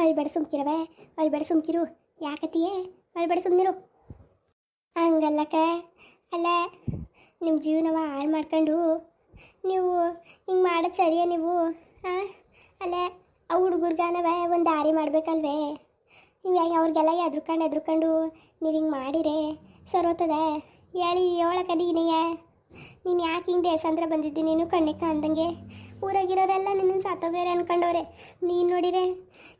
ಅಳ್ಬೇಡ ಸುಮ್ಕಿರವೆ ಅಳ್ಬೇಡ ಸುಮ್ಕಿರು ಯಾಕತಿಯೇ ಅಳ್ಬೇಡ ಸುಮ್ಮನಿರು ಹಂಗಲ್ಲಕ್ಕ ಅಲ್ಲ ನಿಮ್ಮ ಜೀವನವ ಹಾಳು ಮಾಡ್ಕೊಂಡು ನೀವು ಹಿಂಗೆ ಮಾಡೋದು ಸರಿಯಾ ನೀವು ಹಾಂ ಅಲ್ಲ ಆ ಹುಡುಗರ್ಗಾನವೇ ಒಂದು ದಾರಿ ಮಾಡಬೇಕಲ್ವೇ ನೀವು ಯಾಕೆ ಅವ್ರಿಗೆಲ್ಲ ಎದ್ರುಕೊಂಡು ಎದ್ರುಕೊಂಡು ನೀವು ಹಿಂಗೆ ಮಾಡಿರೆ ಸರೋತದ ಹೇಳಿ ಹೇಳಕ್ಕ ನೀನೆಯ ನೀನು ಯಾಕೆ ಹಿಂಗೆ ದೇಸಂದ್ರ ಬಂದಿದ್ದಿ ನೀನು ಕಣ್ಣಿಗೆ ಕಾಣ್ದಂಗೆ ಊರಾಗಿರೋರೆಲ್ಲ ನಿನ್ನ ಸತ್ತೋಗ್ಯಾರೆ ಅನ್ಕೊಂಡವ್ರೆ. ನೀನು ನೋಡಿರೆ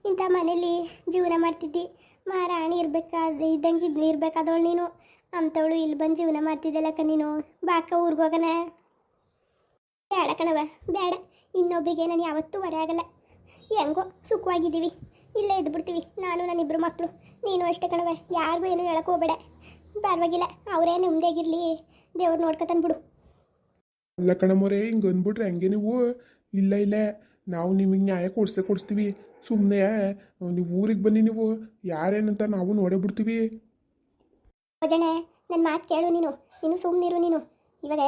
ಇಂಥ ಮನೇಲಿ ಜೀವನ ಮಾಡ್ತಿದ್ದಿ. ಮಹಾರಾಣಿ ಇರ್ಬೇಕಾದ ಇದ್ದಂಗೆ ಇದ್ನು ಇರ್ಬೇಕಾದವಳು ನೀನು. ಅಂಥವಳು ಇಲ್ಲಿ ಬಂದು ಜೀವನ ಮಾಡ್ತಿದ್ದಲ್ಲಕ್ಕ ನೀನು. ಬಾಕ ಊರಿಗೋಗನ ಬೇಡ ಕಣವ ಬೇಡ. ಇನ್ನೊಬ್ಬರಿಗೆ ನಾನು ಯಾವತ್ತೂ ಹೊರೆ ಆಗಲ್ಲ. ಹೆಂಗೋ ಸುಖವಾಗಿದ್ದೀವಿ. ಇಲ್ಲೇ ಇದ್ದು ಬಿಡ್ತೀವಿ ನಾನು ನನ್ನಿಬ್ಬರು ಮಕ್ಕಳು ನೀನು ಅಷ್ಟೇ ಕಣವ ಯಾರಿಗೂ ಏನು ಹೇಳಕ್ಕೆ ಹೋಗ್ಬೇಡ. ಪರವಾಗಿಲ್ಲ. ಅವರೇ ನೆಮ್ಮದಿಯಾಗಿರಲಿ ದೇವ್ರು ನೋಡ್ಕೊತಾನೆ ಬಿಡು. ಅಲ್ಲ ಕಣಮ್ಮೋರೆ ಹಿಂಗೆ ಅಂದ್ಬಿಟ್ರೆ ಹಂಗೆ ನೀವು? ಇಲ್ಲ ಇಲ್ಲ. ನಾವು ನಿಮಗೆ ನ್ಯಾಯ ಕೊಡ್ಸೇ, ಕೊಡಿಸ್ತೀವಿ. ಸುಮ್ಮನೆ ನೀವು ಊರಿಗೆ ಬನ್ನಿ ನೀವು. ಯಾರೇನಂತ ನಾವು ನೋಡೇ ಬಿಡ್ತೀವಿ. ನನ್ನ ಮಾತು ಕೇಳು ನೀನು. ನೀನು ಸುಮ್ಮನಿರು ನೀನು. ಇವಾಗ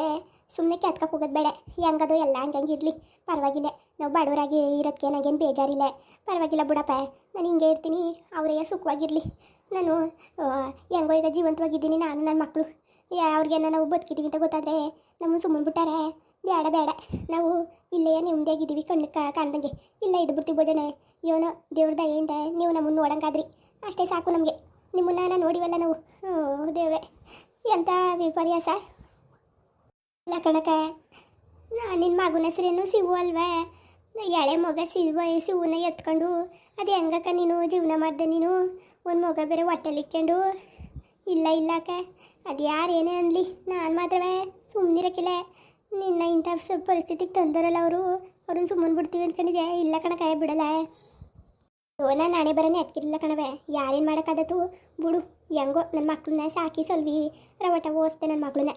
ಸುಮ್ಮನೆ ಕೆತ್ಕಕ್ಕೆ ಹೋಗೋದು ಬೇಡ. ಹೆಂಗದು ಎಲ್ಲ ಹಂಗಂಗೆ ಇರಲಿ. ಪರವಾಗಿಲ್ಲ. ನಾವು ಬಡವರಾಗಿ ಇರೋದಕ್ಕೆ ನನಗೇನು ಬೇಜಾರಿಲ್ಲ. ಪರವಾಗಿಲ್ಲ ಬಿಡಪ್ಪ. ನಾನು ಹಿಂಗೆ ಇರ್ತೀನಿ. ಅವರೇ ಸುಖವಾಗಿರಲಿ. ನಾನು ಹೆಂಗೋ ಈಗ ಜೀವಂತವಾಗಿದ್ದೀನಿ. ನಾನು ನನ್ನ ಮಕ್ಕಳು ಅವ್ರಿಗೇನ ನಾವು ಬದುಕಿದ್ದೀವಿ ಅಂತ ಗೊತ್ತಾದರೆ ನಮ್ಮ ಸುಮ್ಮನೆ ಬಿಟ್ಟಾರೆ. ಬೇಡ ಬೇಡ ನಾವು ಇಲ್ಲೇ ನೆಮ್ಮದಿಯಾಗಿದ್ದೀವಿ ಕಣ್ಣು ಕಾಣ್ದಂಗೆ. ಇಲ್ಲ, ಇದು ಬಿಡ್ತೀವಿ ಭೋಜನೆ. ಇವನು ದೇವ್ರ ದಯೆಯಿಂದ ನೀವು ನಮ್ಮನ್ನು ನೋಡಂಗಾದ್ರಿ. ಅಷ್ಟೇ ಸಾಕು ನಮಗೆ. ನಿಮ್ಮನ್ನ ನಾನು ನೋಡಿವಲ್ಲ ನಾವು. ದೇವ್ರೆ. ಎಂಥ ವಿಪರ್ಯಾಸ? ಇಲ್ಲ ಕಣಕ. ನಿನ್ನ ಮಗನ ಹೆಸರೇನು ಸಿವು ಅಲ್ವೇ? ಎಳೆ ಮಗ ಸಿವ ಶಿವನ ಎತ್ಕೊಂಡು, ಅದು ಹೆಂಗಕ್ಕ ನೀನು ಜೀವನ ಮಾಡಿದೆ ನೀನು? ಒಂದು ಮಗ ಬೇರೆ ಹೊಟ್ಟೆಲಿ ಇಕ್ಕೊಂಡು ಇಲ್ಲ ಇಲ್ಲ ಅಕ್ಕ. ಅದು ಯಾರು ಏನೇ ಅನ್ಲಿ, ನಾನು ಮಾತ್ರವೇ ಸುಮ್ಮನಿರಕ್ಕಿಲ್ಲ ನಿನ್ನ ಇಂಥ ಪರಿಸ್ಥಿತಿಗೆ ತಂದರಲ್ಲ ಅವರು. ಅವ್ರನ್ನ ಸುಮ್ಮನೆ ಬಿಡ್ತೀವಿ ಅಂದ್ಕೊಂಡಿದ್ದೆ ಇಲ್ಲ ಕಣ ಕಾಯ ಬಿಡಲ್ಲ. ಓ, ನಾನು ನಾಳೆ ಬರೋನೆ ಅಟ್ಕಿರಲಿಲ್ಲ ಕಣವೆ ಯಾರೇನು ಮಾಡೋಕ್ಕಾದತ್ತು ಬಿಡು, ಹೆಂಗೋ ನನ್ನ ಮಕ್ಳನ್ನ ಸಾಕಿ ಸಲ್ವಿ. ರವಟ ಓದಿಸ್ದೆ ನನ್ನ ಮಗಳನ್ನ.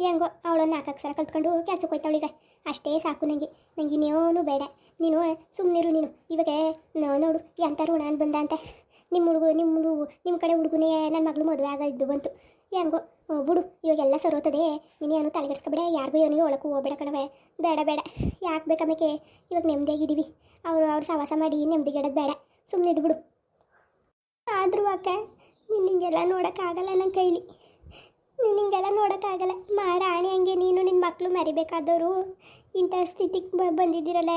ಹೆಂಗೋ ಅವಳನ್ನ ನಾಲ್ಕು ಅಕ್ಷರ ಕಲ್ತ್ಕೊಂಡು ಕೆಲಸಕ್ಕೆ ಹೋಯ್ತಾವಳೀಗ ಅಷ್ಟೇ ಸಾಕು ನನಗೆ ನನಗೆ ಇನ್ನೇನು ಬೇಡ. ನೀನು ಸುಮ್ಮನಿರು ನೀನು. ಇವಾಗ ನೋ- ನೋಡು ಎಂಥ ಋಣ ಬಂದ ಅಂತ. ನಿಮ್ಮ ಹುಡುಗು ನಿಮ್ಮ ಹುಡುಗು, ನಿಮ್ಮ ಕಡೆ ಹುಡುಗನೇ ನನ್ನ ಮಗಳು ಮದುವೆ ಆಗಿದ್ದು ಬಂತು. ಹೆಂಗೋ ಬಿಡು, ಇವಾಗೆಲ್ಲ ಸರೋತದೆ ನೀನು ಏನು ತಲೆಗೆಡ್ಸ್ಕೊಬೇಡ ಯಾರಿಗೂ ಏನಿಗೆ ಒಳಕ್ಕೆ ಹೋಗ್ಬೇಡ ಕಣವೆ ಬೇಡ ಬೇಡ. ಯಾಕೆ ಬೇಕಮ್ಮಕ್ಕೆ? ಇವಾಗ ನೆಮ್ಮದಿಯಾಗಿದ್ದೀವಿ ಅವರು, ಅವ್ರು ಸವಾಸ ಮಾಡಿ ನೆಮ್ಮದಿಗೆಡೋದು ಬೇಡ. ಸುಮ್ಮನೆ ಇದ್ದು ಬಿಡು. ಆದರೂ ಅಕ್ಕ ನೀನು ಹಿಂಗೆಲ್ಲ ನೋಡೋಕ್ಕಾಗಲ್ಲ ನನ್ನ ಕೈಲಿ. ನೀನು ಹಿಂಗೆಲ್ಲ ನೋಡೋಕ್ಕಾಗಲ್ಲ ಮಾರಾಣಿ ಹಂಗೆ ನೀನು ನಿನ್ನ ಮಕ್ಕಳು ಮರಿಬೇಕಾದವರು. ಇಂಥ ಸ್ಥಿತಿಗೆ ಬ, ಬಂದಿದ್ದೀರಲ್ಲ.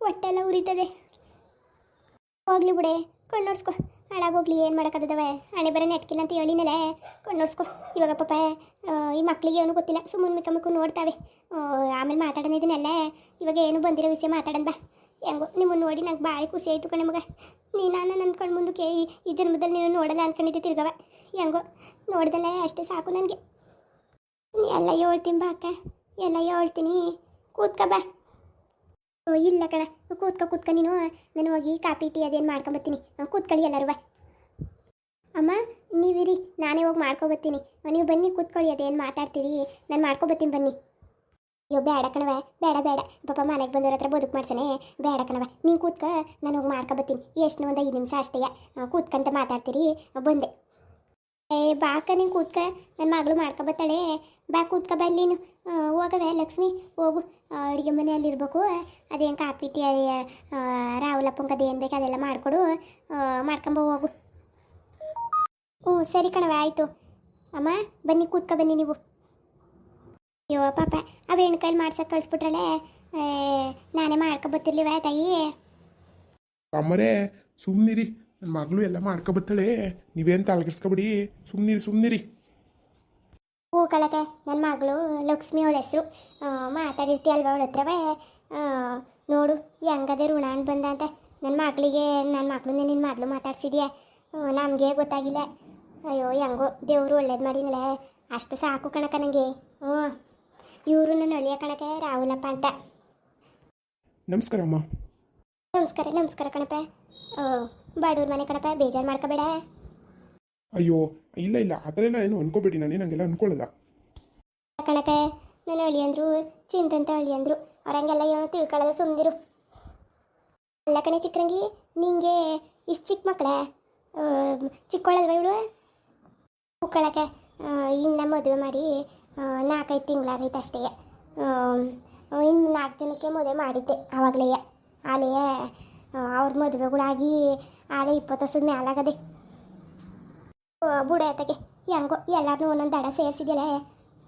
ಹೊಟ್ಟೆಲ್ಲ ಉರಿತದೆ. ಹೋಗ್ಲಿ ಬಿಡೆ ಕಣ್ಣೋರ್ಸ್ಕೊ ಹಾಳಾಗೋಗ್ಲಿ ಏನು ಮಾಡೋಕ್ಕದವೆ ಹಣೆ ಬರೋ ನೆಟ್ಕಿಲ್ಲ ಅಂತ ಹೇಳಿನಲ್ಲ ನೋಡ್ಸ್ಕೊ. ಇವಾಗ ಪಾಪ ಈ ಮಕ್ಕಳಿಗೆ ಏನು ಗೊತ್ತಿಲ್ಲ. ಸುಮ್ಮನೆ ಮಿಕ್ಕ ನೋಡ್ತಾವೆ. ಆಮೇಲೆ ಮಾತಾಡೋಣ ಇದನ್ನೆಲ್ಲ. ಇವಾಗ ಏನು ಬಂದಿರೋ ವಿಷಯ ಮಾತಾಡೋಣ ಬಾ. ಹೆಂಗೋ ನಿಮ್ಮನ್ನು ನೋಡಿ ನಂಗೆ ಭಾಳ ಖುಷಿ ಆಯಿತು ಕಣೆ ಮಗ. ನೀ ನಾನು ನನ್ನ ಕಣ್ಣು ಮುಂದಕ್ಕೆ ಈ ಜನ್ಮದಲ್ಲಿ ನೀನು ನೋಡಲ್ಲ ಅನ್ಕೊಂಡಿದ್ದೆ ತಿರ್ಗವ. ಹೆಂಗೋ, ನೋಡ್ದಲ್ಲ ಅಷ್ಟೇ ಸಾಕು ನನಗೆ. ಎಲ್ಲ ಹೇಳ್ತೀನಿ ಬಾ ಅಕ್ಕ. ಎಲ್ಲ ಹೇಳ್ತೀನಿ. ಕೂತ್ಕ ಬಾ. ಇಲ್ಲ ಕಣ. ಕೂತ್ಕ ಕೂತ್ಕ ನೀನು. ನಾನು ಹೋಗಿ ಕಾಪಿ ಟೀ ಅದೇನು ಮಾಡ್ಕೊಂಬತ್ತೀನಿ. ಕೂತ್ಕೊಳ್ಳಿ ಎಲ್ಲರೂ ಅಮ್ಮ, ನೀವಿರಿ. ನಾನೇ ಹೋಗಿ ಮಾಡ್ಕೊಬತ್ತೀನಿ. ನೀವು ಬನ್ನಿ, ಕೂತ್ಕೊಳ್ಳಿ. ಅದೇನು ಮಾತಾಡ್ತೀರಿ? ನಾನು ಮಾಡ್ಕೊಬತ್ತೀನಿ ಬನ್ನಿ. ಅಯ್ಯೋ ಬೇಡ ಕಣವ ಬೇಡ ಬೇಡ. ಪಾಪ ಮನೆಗೆ ಬಂದವ್ರ ಹತ್ರ ಬದುಕು ಮಾಡ್ಸನೆ. ಬೇಡ ಕಣವ ನೀನು ಕೂತ್ಕ. ನಾನು ಹೋಗಿ ಮಾಡ್ಕೊಬತ್ತೀನಿ. ಎಷ್ಟು, ಒಂದು ಐದು ನಿಮಿಷ ಅಷ್ಟೇ. ಕೂತ್ಕಂತ ಮಾತಾಡ್ತೀರಿ. ಬಂದೆ. ಏ ಬಾಕ ನೀನು ಕೂತ್ಕ. ನನ್ನ ಮಗಳು ಮಾಡ್ಕೊಬತ್ತಾಳೆ. ಬಾ ಕೂತ್ಕ, ಬಾ ನೀನು. ಹೋಗವೆ, ಲಕ್ಷ್ಮಿ. ಹೋಗು. ಅಡುಗೆ ಮನೆಯಲ್ಲಿ ಇರಬೇಕು. ಅದೇನು ಕಾಪಿ ಟೀ ರಾಹುಲಪ್ಪಂಗೆ ಅದೇನು ಬೇಕು ಅದೆಲ್ಲ ಮಾಡಿಕೊಡು. ಮಾಡ್ಕೊಂಬ, ಹೋಗು. ಹ್ಞೂ, ಸರಿ ಕಣವ ಆಯಿತು. ಅಮ್ಮ, ಬನ್ನಿ, ಕೂತ್ಕ, ಬನ್ನಿ ನೀವು. ಅಯ್ಯೋ, ಪಾಪ. ಆ ಕೈಲಿ ಮಾಡ್ಸಕ್ಕೆ ಕಳಿಸ್ಬಿಟ್ರಲ್ಲೇ ನಾನೇ ಮಾಡ್ಕೊಬತ್ತಿರ್ಲಿವ ತಾಯಿ. ಅಮ್ಮರೇ ಸುಮ್ಮನಿರಿ ನನ್ನ ಮಗಳು ಎಲ್ಲ ಮಾಡ್ಕೊಬತ್ತಾಳೆ. ನೀವೇನು ತಲೆಗೆಡ್ಸ್ಕೊಬಿಡಿ ಸುಮ್ಮನಿರಿ ಸುಮ್ಮನಿರಿ ಹೂ ಕಳಕೆ ನನ್ನ ಮಗಳು ಲಕ್ಷ್ಮಿ ಅವಳ ಹೆಸರು. ಮಾತಾಡಿರ್ತಿ ಅಲ್ವಾ ಅವಳ ಹತ್ರವೇ? ನೋಡು ಹೆಂಗದೆ ಋಣ ಅಂತ. ಬಂದಂತೆ ನನ್ನ ಮಗಳಿಗೆ ನನ್ನ ಮಗಳನ್ನ ನಿನ್ನ ಮೊದಲು ಮಾತಾಡ್ಸಿದ್ಯಾ? ನಮಗೆ ಗೊತ್ತಾಗಿಲ್ಲ. ಅಯ್ಯೋ ಹೆಂಗೋ ದೇವರು ಒಳ್ಳೇದು ಮಾಡಿನಲ್ಲ ಅಷ್ಟು ಸಾಕು ಕಣಕ ನನಗೆ ಹ್ಞೂ. ಇವರು ನನ್ನ ಒಳ್ಳೆಯ ಕಣಕ್ಕೆ ರಾಹುಲಪ್ಪ ಅಂತ. ನಮಸ್ಕಾರ ಅಮ್ಮ. ನಮಸ್ಕಾರ ನಮಸ್ಕಾರ ಕಣಪ್ಪ. ಬಡವ್ರ ಮನೆ ಕಣಪ್ಪ ಬೇಜಾರು ಮಾಡ್ಕೋಬೇಡ. ಅಯ್ಯೋ ಇಲ್ಲ ಇಲ್ಲ ಆ ಥರ ಎಲ್ಲ ಏನು ಅನ್ಕೋಬೇಡಿ ನಾನೇನು ಹಂಗೆಲ್ಲ ಅನ್ಕೊಳ್ಳಲ್ಲ ಕಣಕ ನನ್ನ ಅಳಿ ಅಂದ್ರು ಚಿಂತಂತ ಅಳಿ ಅಂದ್ರು ಅವ್ರಂಗೆಲ್ಲ ಏನೋ ತಿಳ್ಕೊಳ್ಳೋದು ಸುಮ್ಮನಿರು ಅಲ್ಲ ಕಣೆ ಚಿಕ್ಕರಂಗಿ ನಿಂಗೆ ಇಷ್ಟು ಚಿಕ್ಕ ಮಕ್ಕಳೇ ಚಿಕ್ಕವಳಲ್ವ ಇವಳು? ಉಕ್ಕಳಕ್ಕೆ ಇನ್ನು ಮದುವೆ ಮಾಡಿ ನಾಲ್ಕೈದು ತಿಂಗಳಾಗೈತೆ ಅಷ್ಟೇ ಇನ್ನು ನಾಲ್ಕು ಜನಕ್ಕೆ ಮದುವೆ ಮಾಡಿದ್ದೆ ಆವಾಗಲೇ. ಆಲೆಯ ಅವ್ರ ಮದುವೆಗಳಾಗಿ ಆಲೆ ಇಪ್ಪತ್ತು ವರ್ಷದ ಮೇಲಾಗದೆ ಬುಡ ಆತಗೆ. ಹೆಂಗೋ ಎಲ್ಲಾರನ್ನೂ ಒಂದೊಂದು ದಡ ಸೇರಿಸಿದ್ಯಲ್ಲ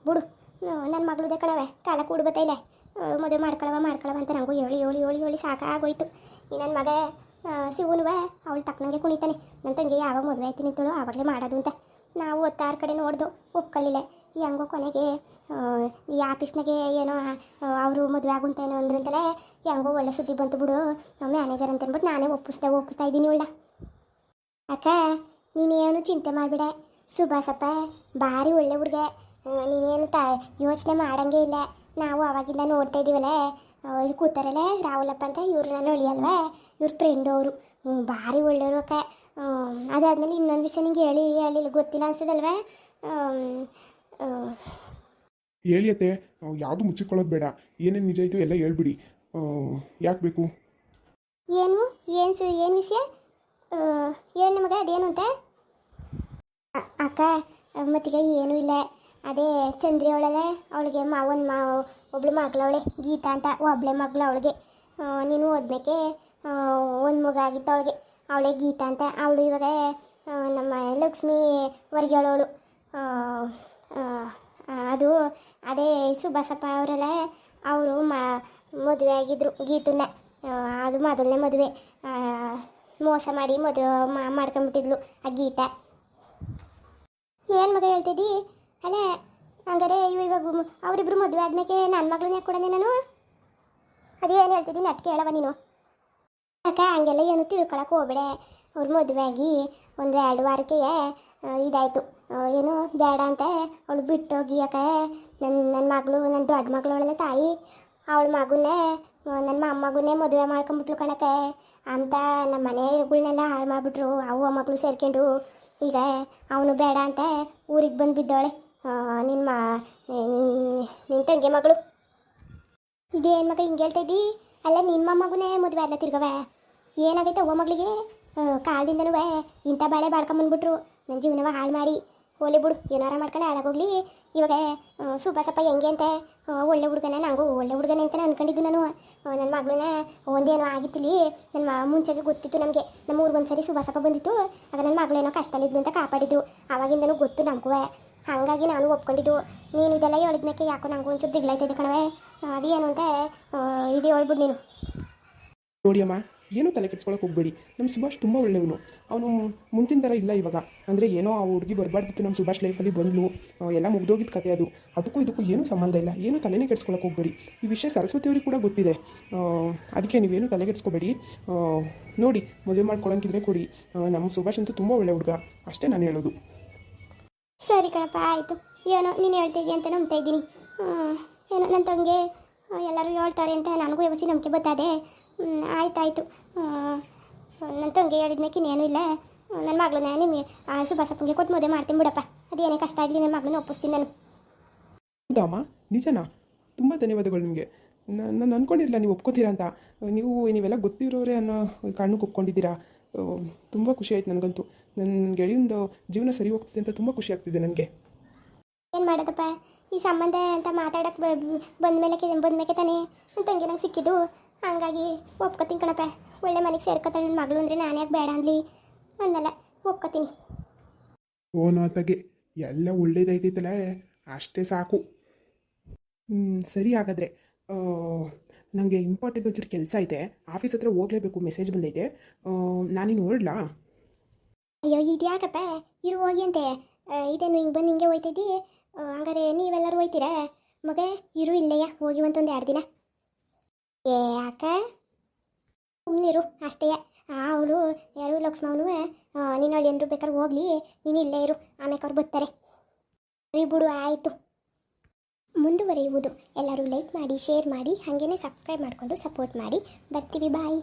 ಬುಡು ನನ್ನ ಮಗಳದೇ ಕಣವೆ ಕಾಲ ಕೂಡು ಮದುವೆ ಮಾಡ್ಕೊಳವ ಮಾಡ್ಕೊಳವ ಅಂತ ನನಗೂ ಹೇಳಿ ಹೇಳಿ ಹೇಳಿ ಹೇಳಿ ಸಾಕಾಗೋಯ್ತು. ಈ ನನ್ನ ಮಗ ಸಿಗುನುವ, ಅವಳು ತಕ್ಕನಂಗೆ ಕುಣಿತಾನೆ. ನನ್ನ ತಂಗಿ ಯಾವಾಗ ಮದುವೆ ಆಯ್ತು ನಿಂತಳು, ಆವಾಗಲೇ ಮಾಡೋದು ಅಂತ. ನಾವು ಒತ್ತಾರು ಕಡೆ ನೋಡ್ದು, ಒಪ್ಕೊಳ್ಳಿಲ್ಲ. ಹೆಂಗೋ ಕೊನೆಗೆ ಈ ಆಫೀಸ್ನಾಗೆ ಏನೋ ಅವರು ಮದುವೆ ಆಗುಂತೇನೋ ಅಂದ್ರಂತಲೇ ಹೆಂಗೋ ಒಳ್ಳೆ ಸುದ್ದಿ ಬಂತು ಬಿಡು. ಮ್ಯಾನೇಜರ್ ಅಂತ ಅಂದ್ಬಿಟ್ಟು ನಾನೇ ಒಪ್ಪಿಸ್ದೆ, ಒಪ್ಪಿಸ್ತಾ ಇದ್ದೀನಿ ಉಳ್ಳ. ಅಕ್ಕ, ನೀನೇನು ಚಿಂತೆ ಮಾಡಿಬಿಡ. ಸುಭಾಸಪ್ಪ, ಭಾರಿ ಒಳ್ಳೆ ಹುಡುಗ. ನೀನೇನು ತ, ಯೋಚನೆ ಮಾಡಂಗೆ ಇಲ್ಲ. ನಾವು ಅವಾಗಿಂದ ನೋಡ್ತಾ ಇದ್ದೀವಲ್ಲ ಇದು ಕೂತಾರಲ್ಲ ರಾಹುಲಪ್ಪ ಅಂತ ಇವ್ರು ನಾನು ಅಳಿಯಲ್ವಾ ಇವ್ರ ಫ್ರೆಂಡ್ ಅವರು. ಭಾರಿ ಒಳ್ಳೆಯವರು ಅಕ್ಕ. ಅದಾದ್ಮೇಲೆ ಇನ್ನೊಂದು ವಿಷಯ ನಿಂಗೆ ಹೇಳಿ, ಹೇಳಿಲ್ಲ, ಗೊತ್ತಿಲ್ಲ ಅನ್ಸದಲ್ವಾ? ಹೇಳಿ ಅತ್ತೆ ಯಾವುದು ಮುಚ್ಚಿಕೊಳ್ಳೋದು ಬೇಡ. ಏನೇನು ನಿಜ ಇತ್ತು ಎಲ್ಲ ಹೇಳ್ಬಿಡಿ. ಯಾಕೆ ಬೇಕು? ಏನು? ಏನು ಏನು ವಿಷಯ? ಏನು ನಮಗೆ, ಅದೇನು ಅಂತ? ಅಕ್ಕ, ಮತ್ತೀಗ ಏನೂ ಇಲ್ಲ. ಅದೇ ಚಂದ್ರಿ ಅವಳಲ್ಲೇ, ಅವಳಿಗೆ ಮಾ, ಒಂದು ಮಾ, ಒಬ್ಳು ಮಗಳವಳೆ, ಗೀತಾ ಅಂತ, ಒಬ್ಳೆ ಮಗಳು ಅವಳಿಗೆ. ನೀನು ಓದ್ಬೇಕೆ ಒಂದು ಮಗ ಆಗಿತ್ತು ಅವಳಿಗೆ. ಅವಳೇ ಗೀತಾ ಅಂತ. ಅವಳು ಇವಾಗ ನಮ್ಮ ಲಕ್ಷ್ಮಿ ವರ್ಗಿಯವಳವಳು ಅದು ಅದೇ ಸುಬ್ಬಸಪ್ಪ ಅವರೆಲ್ಲ ಅವರು ಮ, ಮದುವೆ ಆಗಿದ್ರು, ಗೀತನ್ನ. ಅದು ಮೊದಲನೇ ಮದುವೆ. ಮೋಸ ಮಾಡಿ ಮದುವೆ ಮಾಡ್ಕೊಂಬಿಟ್ಟಿದ್ಲು ಆ ಗೀತ. ಏನು ಮಗ ಹೇಳ್ತಿದ್ದಿ? ಅಲ್ಲೇ, ಹಂಗಾರೆ ಇವ ಇವಾಗ ಅವರಿಬ್ಬರು ಮದುವೆ ಆದ್ಮೇಲೆ ನನ್ನ ಮಗಳನ್ನ ಯಾಕೆ ನಾನು? ನಾನು ಅದೇನು ಹೇಳ್ತಿದ್ದೀನಿ ನಟ್ ಕೇಳವ ನೀನು. ಅಕ್ಕ, ಹಂಗೆಲ್ಲ ಏನು ತಿಳ್ಕೊಳಕ್ಕೆ ಹೋಗ್ಬೇಡ. ಅವ್ರ ಮದುವೆ ಆಗಿ ಒಂದು ಎರಡು ವಾರಕ್ಕೆ ಇದಾಯಿತು. ಏನು ಬೇಡ ಅಂತ. ಅವಳು ಬಿಟ್ಟೋಗಿ ಯಾಕ ನನ್ನ ನನ್ನ ಮಗಳು ನನ್ನ ದೊಡ್ಡ ಮಗಳವಳಲ್ಲ ತಾಯಿ. ಅವಳ ಮಗುನೇ ನನ್ನ ಮೊಮ್ಮಗುನೇ ಮದುವೆ ಮಾಡ್ಕೊಂಬಿಟ್ಲು ಕಣಕ್ಕೆ. ಅಂತ ನಮ್ಮ ಮನೆಗಳ್ನೆಲ್ಲ ಹಾಳು ಮಾಡಿಬಿಟ್ರು. ಅವ್ವ ಮಗಳು ಸೇರ್ಕೊಂಡು. ಈಗ ಅವನು ಬೇಡ ಅಂತ. ಊರಿಗೆ ಬಂದು ಬಿದ್ದವಳೆ ನಿನ್ನ ನಿನ್ನ ತಂಗಿ ಮಗಳು. ಇದೇನು ಮಗ ಹಿಂಗೆ ಹೇಳ್ತಾ ಅಲ್ಲ, ನಿಮ್ಮ ಮಗುನೇ ಮದುವೆ ಅಲ್ಲ ತಿರ್ಗವೆ ಏನಾಗೈತೆ ಅವ್ವ ಮಗಳಿಗೆ? ಕಾಲದಿಂದನೂ ಇಂಥ ಬಾಳೆ ಬಾಳ್ಕೊಂಬಂದ್ಬಿಟ್ರು. ನನ್ನ ಜೀವನವ ಹಾಳು ಮಾಡಿ. ಹೋಲಿ ಬಿಡು, ಏನಾರ ಮಾಡ್ಕೊಂಡು ಹಾಳಾಗೋಗ್ಲಿ ಇವಾಗ ಸುಬ್ಬಾಸಪ್ಪ ಹೆಂಗೆ ಅಂತ? ಒಳ್ಳೆ ಹುಡುಗನ ನಂಗೂ, ಒಳ್ಳೆ ಹುಡುಗನೇ ಅಂತ ಅನ್ಕೊಂಡಿದ್ದು ನಾನು. ನನ್ನ ಮಗಳನ್ನ ಒಂದೇನೋ ಆಗಿತ್ತಿಲಿ ನನ್ನ ಮುಂಚೆಗೆ ಗೊತ್ತಿತ್ತು ನಮಗೆ. ನಮ್ಮ ಊರಿಗೆ ಒಂದ್ಸರಿ ಸುಭಾಸಪ್ಪ ಬಂದಿತ್ತು. ಆಗ ನನ್ನ ಮಗಳೇನೋ ಕಷ್ಟಲಿದ್ಲು ಅಂತ ಕಾಪಾಡಿದ್ದು. ಆವಾಗಿಂದನೂ ಗೊತ್ತು ನಮಗೂ ಹಾಗಾಗಿ ನಾನು ಒಪ್ಕೊಂಡಿದ್ದು. ನೀನು ಇದೆಲ್ಲ ಹೇಳಿದ್ಮೇಲೆ ಯಾಕೋ ನಂಗೂ ಒಂಚೂರು ದಿಗ್ಲಾಯ್ತದೆ ಕಣವೆ ಅದೇನು ಅಂತ ಇದೇ ಹೇಳ್ಬಿಡು ನೀನು. ನೋಡಿ ಅಮ್ಮ ಏನೂ ತಲೆ ಕೆಡ್ಸ್ಕೊಳಕ್ಕೆ ಹೋಗಬೇಡಿ. ನಮ್ಮ ಸುಭಾಷ್ ತುಂಬ ಒಳ್ಳೆಯವನು. ಅವನು ಮುಂದಿನ ಥರ ಇಲ್ಲ ಇವಾಗ. ಅಂದರೆ ಏನೋ ಆ ಹುಡುಗಿ ಬರಬಾರ್ದಿತ್ತು ನಮ್ಮ ಸುಭಾಷ್ ಲೈಫಲ್ಲಿ ಬಂದ್ಲು. ಎಲ್ಲ ಮುಗ್ದೋಗಿದ್ದ ಕತೆ ಅದು. ಅದಕ್ಕೂ ಇದಕ್ಕೂ ಏನೂ ಸಂಬಂಧ ಇಲ್ಲ. ಏನೂ ತಲೆನೇ ಕೆಡ್ಸ್ಕೊಳಕ್ಕೆ ಹೋಗಬೇಡಿ. ಈ ವಿಷಯ ಸರಸ್ವತಿ ಅವ್ರಿಗೆ ಕೂಡ ಗೊತ್ತಿದೆ. ಅದಕ್ಕೆ ನೀವೇನು ತಲೆ ಕೆಡ್ಸ್ಕೊಬೇಡಿ. ನೋಡಿ, ಮದುವೆ ಮಾಡ್ಕೊಳಂಗಿದ್ರೆ ಕೊಡಿ. ನಮ್ಮ ಸುಭಾಷ್ ಅಂತೂ ತುಂಬ ಒಳ್ಳೆ ಹುಡುಗ. ಅಷ್ಟೇ ನಾನು ಹೇಳೋದು. ಸರಿ ಕಣಪ್ಪ, ಆಯಿತು. ಏನೋ ನೀನು ಹೇಳ್ತಿದ್ದಿ ಅಂತ ನಂಬ್ತಾ ಇದ್ದೀನಿ. ಏನೋ ನನ್ನ ತಂಗೆ ಎಲ್ಲರೂ ಹೇಳ್ತಾರೆ ಅಂತ ನನಗೂ ವ್ಯವಸ್ಥೆ ನಂಬಿಕೆ ಬರ್ತದೆ. ಆಯ್ತಾಯ್ತು. ನನ್ನ ತಂಗಿ ಹೇಳಿದ್ಮೇಲೆ ಇನ್ನೇನು ಇಲ್ಲ? ನನ್ನ ಮಗಳನ್ನ ನಿಮಗೆ ಸುಭಾಸಪ್ಪನಿಗೆ ಕೊಟ್ಟು ಮದುವೆ ಮಾಡ್ತೀನಿ ಬಿಡಪ್ಪ. ಅದೇನೇ ಕಷ್ಟ ಆಗಲಿ ನನ್ನ ಮಗಳನ್ನ ಒಪ್ಪಿಸ್ತೀನಿ ನಾನು. ಹೌದಮ್ಮ ಅಮ್ಮ ನಿಜನಾ? ತುಂಬ ಧನ್ಯವಾದಗಳು ನಿಮಗೆ. ನಾನು ಅಂದ್ಕೊಂಡಿರಲಿಲ್ಲ ನೀವು ಒಪ್ಕೋತೀರಾ ಅಂತ. ನೀವು ನೀವೆಲ್ಲ ಗೊತ್ತಿರೋರೇ ಅನ್ನೋ ಕಾರಣಕ್ಕೆ ಒಪ್ಕೊಂಡಿದ್ದೀರಾ? ತುಂಬ ಖುಷಿ ಆಯ್ತು ನನಗಂತೂ. ನನ್ನ ಗೆಳೆಯಿಂದ ಜೀವನ ಸರಿ ಹೋಗ್ತಿದೆ ಅಂತ ತುಂಬ ಖುಷಿ ಆಗ್ತಿದೆ ನನಗೆ. ಏನು ಮಾಡೋದಪ್ಪ? ಈ ಸಂಬಂಧ ಅಂತ ಮಾತಾಡಕ್ಕೆ ಬಂದ ಮೇಲೆ ತಾನೇ? ನನ್ನ ತಂಗಿ ನಂಗೆ ಸಿಕ್ಕಿದ್ದು. ಹಂಗಾಗಿ ಒಪ್ಕೋತೀನಿ ಕಣಪ್ಪ. ಒಳ್ಳೆ ಮನೆಗೆ ಸೇರ್ಕೊತಾಳೆ ನನ್ನ ಮಗಳು ಅಂದರೆ ನಾನು ಯಾಕೆ ಬೇಡ ಅಂದ್ಲಿ? ಅಂದಲ್ಲ ಒಪ್ಕೋತೀನಿ. ಓ ನಾತಗೆ ಎಲ್ಲ ಒಳ್ಳೇದೈತಿತ್ತಲ್ಲ ಅಷ್ಟೇ ಸಾಕು. ಹ್ಞೂ ಸರಿ ಹಾಗಾದರೆ ನನಗೆ ಇಂಪಾರ್ಟೆಂಟ್ ಒಂಚೂರು ಕೆಲಸ ಐತೆ. ಆಫೀಸ್ ಹತ್ರ ಹೋಗಲೇಬೇಕು ಮೆಸೇಜ್ ಬಂದೈತೆ. ನಾನಿನ್ನು ಹೊರಡ್ಲಾ? ಅಯ್ಯೋ ಇದು ಯಾಕಪ್ಪ ಇರು ಹೋಗಿ ಅಂತೆ. ಇದೇನು ಹಿಂಗೆ ಬಂದು ಹಿಂಗೆ ಹೋಯ್ತಿದ್ದಿ ಆ, ಹಂಗಾರೆ ನೀವೆಲ್ಲರೂ ಹೋಯ್ತೀರಾ? ಮಗ ಇರು ಇಲ್ಲಯ್ಯ ಹೋಗಿ ಒಂದು ಎರಡು ದಿನ. ಏ ಅಕ್ಕ ಸುಮ್ಮನಿರು ಅಷ್ಟೇ ಅವಳು ಯಾರು ಲಕ್ಷ್ಮವನು ನೀನು ಅಲ್ಲಿ ಏನಾರು ಬೇಕಾದ್ರೆ ಹೋಗ್ಲಿ, ನೀನು ಇಲ್ಲೇ ಇರು ಆಮೇಲೆ ಅವ್ರು ಬರ್ತಾರೆ. ರೀ ಬಿಡು, ಆಯಿತು. ಮುಂದುವರಿಯುವುದು. ಎಲ್ಲರೂ ಲೈಕ್ ಮಾಡಿ ಶೇರ್ ಮಾಡಿ, ಹಾಗೇನೆ ಸಬ್ಸ್ಕ್ರೈಬ್ ಮಾಡಿಕೊಂಡು ಸಪೋರ್ಟ್ ಮಾಡಿ. ಬರ್ತೀವಿ ಬಾಯ್